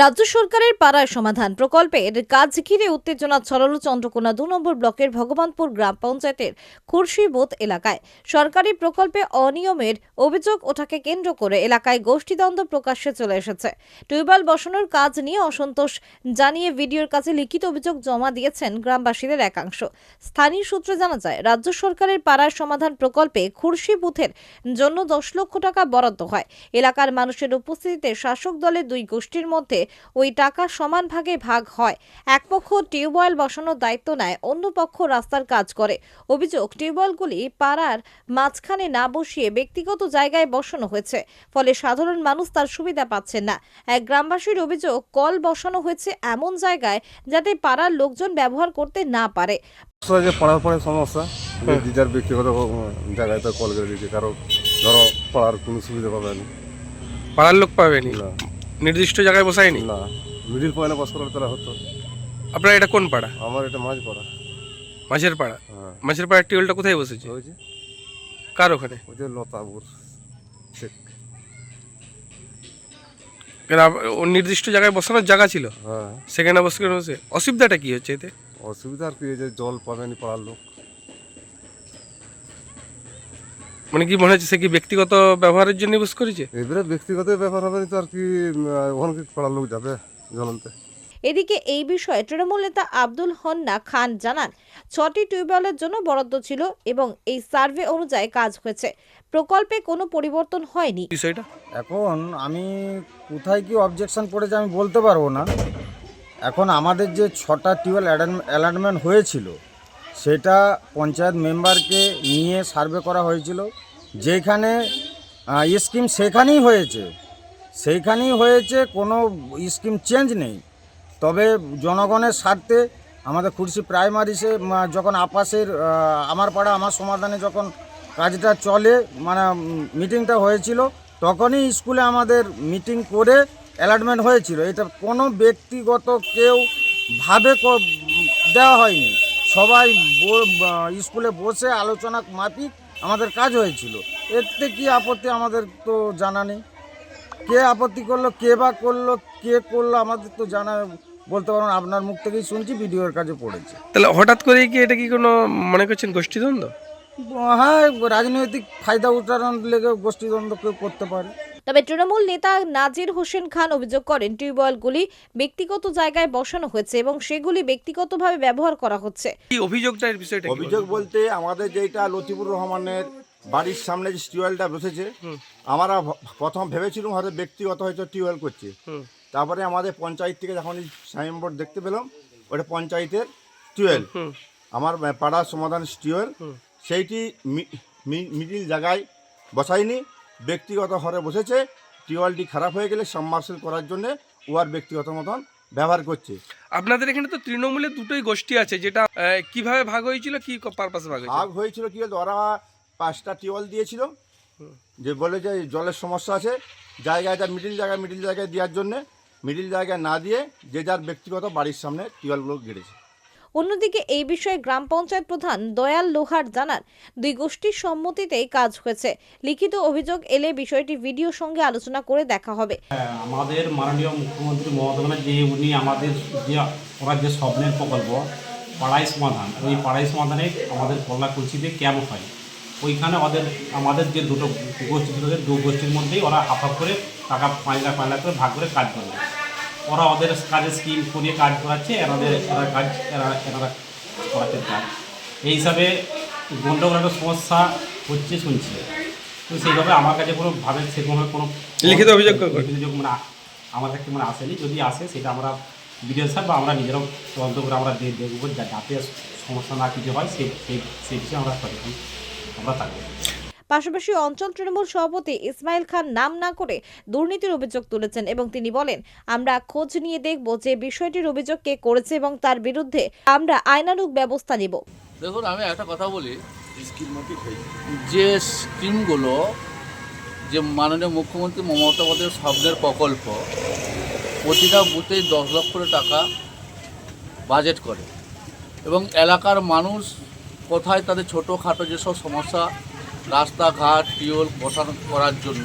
রাজ্য সরকারের পাড়ায় সমাধান প্রকল্পের কাজ ঘিরে উত্তেজনা ছড়ালো চন্দ্রকোনা দু নম্বর ব্লকের ভগবানপুর গ্রাম পঞ্চায়েতের খুরশিবোধ এলাকায়। সরকারি প্রকল্পে অনিয়মের অভিযোগ ওঠাকে কেন্দ্র করে এলাকায় গোষ্ঠীদ্বন্দ্ব প্রকাশ্যে চলে এসেছে। টিউবওয়েল বসানোর কাজ নিয়ে অসন্তোষ জানিয়ে ভিডিওর কাছে লিখিত অভিযোগ জমা দিয়েছেন গ্রামবাসীদের একাংশ। স্থানীয় সূত্রে জানা যায়, রাজ্য সরকারের পাড়ায় সমাধান প্রকল্পে খুরশি বুথের জন্য দশ লক্ষ টাকা বরাদ্দ হয়। এলাকার মানুষের উপস্থিতিতে শাসক দলের দুই গোষ্ঠীর মধ্যে ওই টাকা সমান ভাগে ভাগ হয়। এক পক্ষ টিউবওয়েল বসানোর দায়িত্ব নেয় অন্য পক্ষ রাস্তার কাজ করে। অভিযোগ টিউবওয়েলগুলি পাড়ার মাঝখানে না বসিয়ে ব্যক্তিগত জায়গায় বসানো হয়েছে ফলে সাধারণ মানুষ তার সুবিধা পাচ্ছেন না। এক গ্রামবাসীর অভিযোগ কল বসানো হয়েছে এমন জায়গায় যাতে পাড়ার লোকজন ব্যবহার করতে না পারে। সমস্যা পরে সমস্যা যার ব্যক্তিগত জায়গায় তো কল করে দিচ্ছে কারও ধরো পড়ার কোনো সুবিধা পাবেন। পাড়ার লোক পাবেনি? না। নির্দিষ্ট জায়গায় বসায়নি? না মিডিল পয়েন্টে বস করার তারা হতো। আপনার এটা কোন পাড়া? আমার এটা মাঝ পড়া। মাঝের পাড়া? হ্যাঁ। মাঝের পাড়ার টিউবওয়েলটা কোথায় বসেছে? ওই যে। কার ওখানে? ওই যে লতাবুর ওর নির্দিষ্ট জায়গায় বসানোর জায়গা ছিল? হ্যাঁ। সেখানে বসে অসুবিধাটা কি হচ্ছে এতে? অসুবিধা আর কি জল পাবেনি পাড়ার লোক? মানে কি মনে হচ্ছে সে কি ব্যক্তিগত ব্যবহারের জন্য ইউজ করেছে? এবারে ব্যক্তিগত ব্যবহার হবে তো আর কি ওখানে কি পাড়ার লোক যাবে জ্বলন্তে। এদিকে এই বিষয়ে তৃণমূল নেতা আব্দুল হন্না খান জানান ছটি টিউবওয়েলের জন্য বরাদ্দ ছিল এবং এই সার্ভে অনুযায়ী কাজ হয়েছে। প্রকল্পে কোনো পরিবর্তন হয়নি। বিষয়টা? এখন আমি কোথায় কি অবজেকশন পড়েছে আমি বলতে পারব না। এখন আমাদের যে ছটা টিউবওয়েল অ্যালার্টমেন্ট হয়েছিল সেটা পঞ্চায়েত মেম্বারকে নিয়ে সার্ভে করা হয়েছিল। যেখানে স্কিম সেখানেই হয়েছে। সেইখানেই হয়েছে, কোনো স্কিম চেঞ্জ নেই। তবে জনগণের স্বার্থে আমাদের খুরশি প্রাইমারিসে যখন আপাসের আমার পাড়া, আমার সমাধানে যখন কাজটা চলে মানে মিটিংটা হয়েছিল, তখনই স্কুলে আমাদের মিটিং করে অ্যালার্টমেন্ট হয়েছিল। এটা কোনো ব্যক্তিগত কেউ ভাবে দেওয়া হয়নি। সবাই স্কুলে বসে আলোচনা মাফিক আমাদের কাজ হয়েছিল। এতে কি আপত্তি আমাদের তো জানা নেই। কে আপত্তি করল কে বা করল কে করল আমাদের তো জানা বলতে পারব না। আপনার মুখ থেকেই শুনছি ভিডিওর কাজে পড়েছে। তাহলে হঠাৎ করে কি এটা কি কোনো মনে করছেন গোষ্ঠীদ্বন্দ্ব? হ্যাঁ রাজনৈতিক ফায়দা উঠানোর লেগে গোষ্ঠীদ্বন্দ্ব কেউ করতে পারে। তবে তৃণমূল নেতা নাজির হোসেন খান অভিযোগ করেন টিউবওয়েলগুলি ব্যক্তিগত জায়গায় বসানো হয়েছে এবং সেগুলি ব্যক্তিগতভাবে ব্যবহার করা হচ্ছে। বিষয়টা অভিযোগ বলতে আমাদের যেটা লতিফুর রহমানের বাড়ির সামনে যে টিউবওয়েলটা বসেছে আমরা প্রথম ভেবেছিলাম হয়তো ব্যক্তিগত হয়তো টিউবওয়েল করছে। তারপরে আমাদের পঞ্চায়েত থেকে যখন সাইনবোর্ড দেখতে পেলাম ওটা পঞ্চায়েতের টিউবওয়েল। আমার পাড়ার সমাধান টিউবওয়েল। সেইটি মি- মি- মিডিল জায়গায় বসায়নি। ব্যক্তিগত ঘরে বসেছে টিউবওয়েলটি খারাপ হয়ে গেলে সাবমার্সেল করার জন্য ও আর ব্যক্তিগত মতন ব্যবহার করছে। আপনাদের এখানে তো তৃণমূলের দুটোই গোষ্ঠী আছে যেটা কীভাবে ভাগ হয়েছিল কি পারপাসে ভাগ ভাগ হয়েছিল কি ওরা পাঁচটা টিউবওয়েল দিয়েছিল যে বলে যে জলের সমস্যা আছে জায়গাটা মিডিল জায়গায় মিডিল জায়গায় দেওয়ার জন্য মিডিল জায়গায় না দিয়ে যে যার ব্যক্তিগত বাড়ির সামনে টিউবওয়েলগুলো গেড়েছে। অন্যদিকে এই বিষয়ে গ্রাম পঞ্চায়েত প্রধান দয়াল লোহার জানান, দুই গোষ্ঠীর সম্মতিতেই কাজ হয়েছে। লিখিত অভিযোগ এলে বিষয়টি ভিডিওর সঙ্গে আলোচনা করে দেখা হবে। আমাদের মাননীয় মুখ্যমন্ত্রী মমতা ব্যানার্জি, উনি আমাদের যে, ওনার যে স্বপ্নের প্রকল্প পাড়াই সমাধান ওই পাড়াই সমাধানে আমাদের কল্লা কুলসিতে ক্যাম্প হয়। ওইখানে ওদের, আমাদের যে দুটো গোষ্ঠী দু গোষ্ঠীর মধ্যেই ওরা হাফ করে টাকা পাঁচ লাখ পাঁচ লাখ করে ভাগ করে কাজ করবে ওরা ওদের কাজের স্কিম করিয়ে কাজ করাচ্ছে এনাদের এরা কাজ এরা এনারা করাচ্ছে কাজ এই হিসাবে গন্ডগোল একটা সমস্যা হচ্ছে শুনছি। তো সেইভাবে আমার কাছে কোনো ভাবে সেরকমভাবে কোনো লিখিত অভিযোগ অভিযোগ মানে আমার কাছে মানে আসেনি। যদি আসে সেটা আমরা বিডিও সাহেব বা আমরা নিজেরাও তদন্ত করে আমরা দেখব যা- যাতে সমস্যা না কিছু হয় সেই সেই সেই বিষয়ে আমরা সচেতন আমরা থাকব। পাশাপাশি অঞ্চল তৃণমূল সভাপতি ইসমাইল খান নাম না করে দুর্নীতির অভিযোগ তুলেছেন এবং তিনি বলেন আমরা খোঁজ নিয়ে দেখব যে বিষয়টির অভিযোগ কে করেছে এবং তার বিরুদ্ধে আমরা আইনানুগ ব্যবস্থা নেব। দেখুন আমি একটা কথা বলি। যে স্কিমগুলো যে মাননীয় মুখ্যমন্ত্রী মমতা বন্দ্যোপাধ্যায়ের স্বপ্নের প্রকল্প প্রতিটা বুথেই দশ লক্ষ টাকা বাজেট করে। এবং এলাকার মানুষ কোথায় তাদের ছোটোখাটো যেসব সমস্যা রাস্তাঘাট টিউল বসানো করার জন্য।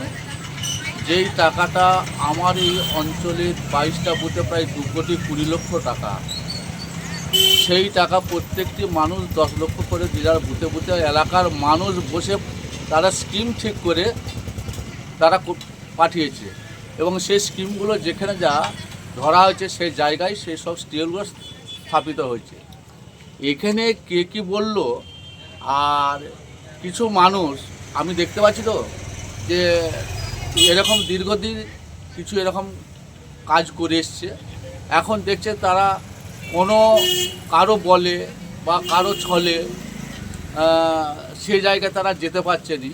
যেই টাকাটা আমার এই অঞ্চলের বাইশটা বুথে প্রায় দু কোটি কুড়ি লক্ষ টাকা, সেই টাকা প্রত্যেকটি মানুষ দশ লক্ষ করে জেলার বুথে বুথে এলাকার মানুষ বসে তারা স্কিম ঠিক করে তারা পাঠিয়েছে। এবং সেই স্কিমগুলো যেখানে যা ধরা হয়েছে সেই জায়গায় সেই সব স্টিলগুলো স্থাপিত হয়েছে। এখানে কে কী বলল? আর কিছু মানুষ, আমি দেখতে পাচ্ছি তো, যে এরকম দীর্ঘদিন কিছু এরকম কাজ করে এসছে। এখন দেখছে তারা কোনো কারও বলে বা কারও ছলে সে জায়গায় তারা যেতে পারছে নি।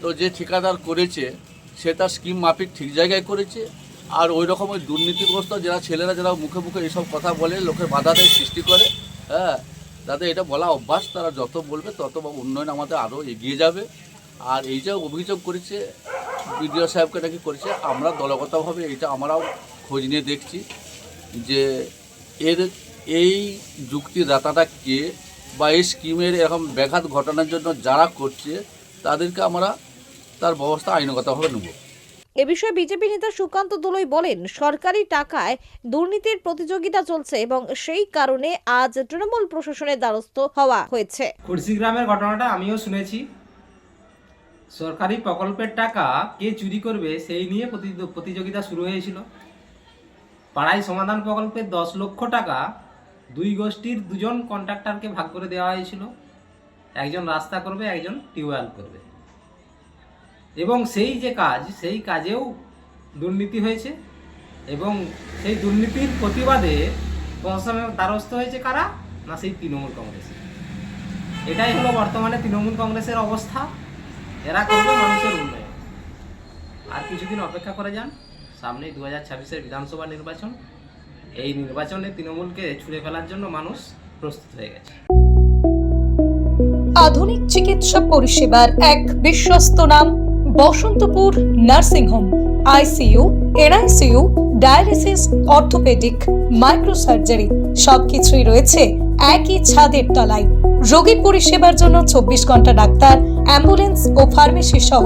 তো যে ঠিকাদার করেছে, সে তার স্কিম মাফিক ঠিক জায়গায় করেছে। আর ওই রকম ওই দুর্নীতিগ্রস্ত যারা ছেলেরা, যারা মুখে মুখে এসব কথা বলে লোকের বাধা দেয়, সৃষ্টি করে হ্যাঁ। তাদের এটা বলা অভ্যাস, তারা যত বলবে তত উন্নয়ন আমাদের আরও এগিয়ে যাবে। আর এই যে অভিযোগ করেছে, বিডিও সাহেবকে নাকি করেছে, আমরা দলগতভাবে এটা আমরাও খোঁজ নিয়ে দেখছি যে এর এই যুক্তিদাতাটা কে বা এই স্কিমের এরকম ব্যাঘাত ঘটানোর জন্য যারা করছে, তাদেরকে আমরা তার ব্যবস্থা আইনগতভাবে নেব। এ বিষয়ে বিজেপি নেতা সুকান্ত দোলই বলেন, সরকারি টাকায় দুর্নীতির প্রতিযোগিতা চলছে এবং সেই কারণে আজ তৃণমূল প্রশাসনের দ্বারস্থ হওয়া হয়েছে। খুরশি গ্রামের ঘটনাটা আমিও শুনেছি। সরকারি প্রকল্পের টাকা কে চুরি করবে সেই নিয়ে প্রতি- প্রতিযোগিতা শুরু হয়েছিল। পাড়ায় সমাধান প্রকল্পের দশ লক্ষ টাকা দুই গোষ্ঠীর দুজন কন্ট্রাক্টরকে ভাগ করে দেওয়া হয়েছিল। একজন রাস্তা করবে, একজন টিউবওয়েল করবে। এবং সেই যে কাজ, সেই কাজেও দুর্নীতি হয়েছে এবং সেই দুর্নীতির প্রতিবাদে প্রশাসনের দ্বারস্থ হয়েছে কারা? না, সেই তৃণমূল কংগ্রেস। এটাই হলো বর্তমানে তৃণমূল কংগ্রেসের অবস্থা। এরা করবে মানুষের উন্নয়ন। আর কিছুদিন অপেক্ষা করে যান। সামনেই দু হাজার ছাব্বিশের বিধানসভা নির্বাচন। এই নির্বাচনে তৃণমূলকে ছুড়ে ফেলার জন্য মানুষ প্রস্তুত হয়ে গেছে। আধুনিক চিকিৎসা পরিষেবার এক বিশ্বস্ত নাম Basantapur nursing home ICU, NICU, dialysis, orthopaedic, microsurgery, সবকিছুই রয়েছে একই ছাদের তলায়। রোগী পরিষেবার জন্য চব্বিশ ঘণ্টা ডাক্তার, অ্যাম্বুলেন্স ও ফার্মেসি সহ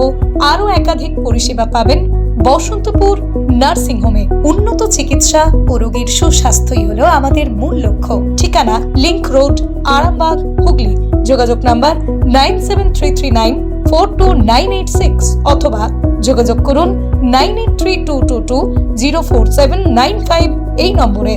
আরও একাধিক পরিষেবা পাবেন বসন্তপুর নার্সিং হোমে উন্নত চিকিৎসা ও রোগীর সুস্বাস্থ্যই হলো আমাদের মূল লক্ষ্য। ঠিকানা লিংক রোড, আরামবাগ, হুগলি। যোগাযোগ number nine seven three three nine four two nine eight six অথবা যোগাযোগ করুন nine eight three two two two zero four seven nine five এই নম্বরে।